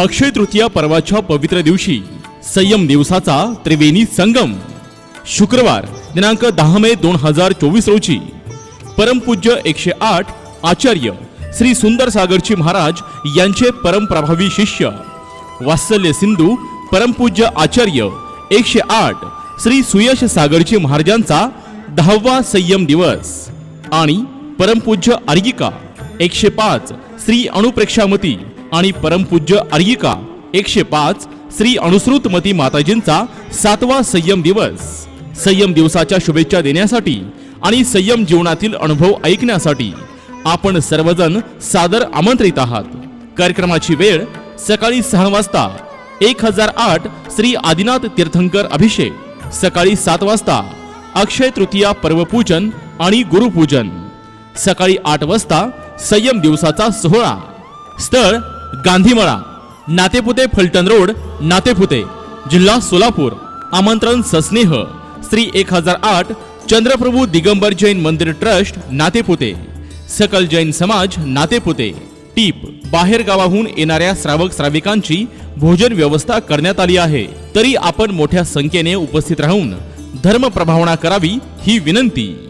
अक्षय तृतीया पर्वाच्या पवित्र दिवशी संयम दिवसाचा त्रिवेणी संगम शुक्रवार दिनांक दहा मे दोन हजार चोवीस रोजी. परमपूज्य एकशे आठ आचार्य श्री सुंदर सागरची महाराज यांचे परमप्रभावी शिष्य वात्सल्य सिंधू परमपूज्य आचार्य एकशे आठ श्री सुयश सागरची महाराजांचा दहावा संयम दिवस आणि परमपूज्य अर्गिका एकशे पाच श्री अणुप्रेक्षामती आणि परमपूज्य अर्यिका एकशे पाच श्री अनुसृतमती माताजींचा सातवा संयम दिवस. संयम दिवसाच्या शुभेच्छा देण्यासाठी आणि संयम जीवनातील अनुभव ऐकण्यासाठी आपण सर्वजण सादर आमंत्रित आहात. कार्यक्रमाची वेळ सकाळी सहा वाजता एक हजार आठ श्री आदिनाथ तीर्थंकर अभिषेक. सकाळी सात वाजता अक्षय तृतीया पर्वपूजन आणि गुरुपूजन. सकाळी आठ वाजता संयम दिवसाचा सोहळा. स्थळ गांधीमळा नातेपुते फलटण रोड नातेपुते जिल्हा सोलापूर. आमंत्रण सस्नेह. श्री एक हजार आठ चंद्रप्रभू दिगंबर जैन मंदिर ट्रस्ट नातेपुते. सकल जैन समाज नातेपुते. टीप बाहेर गावाहून येणाऱ्या श्रावक श्राविकांची भोजन व्यवस्था करण्यात आली आहे. तरी आपण मोठ्या संख्येने उपस्थित राहून धर्म प्रभावना करावी ही विनंती.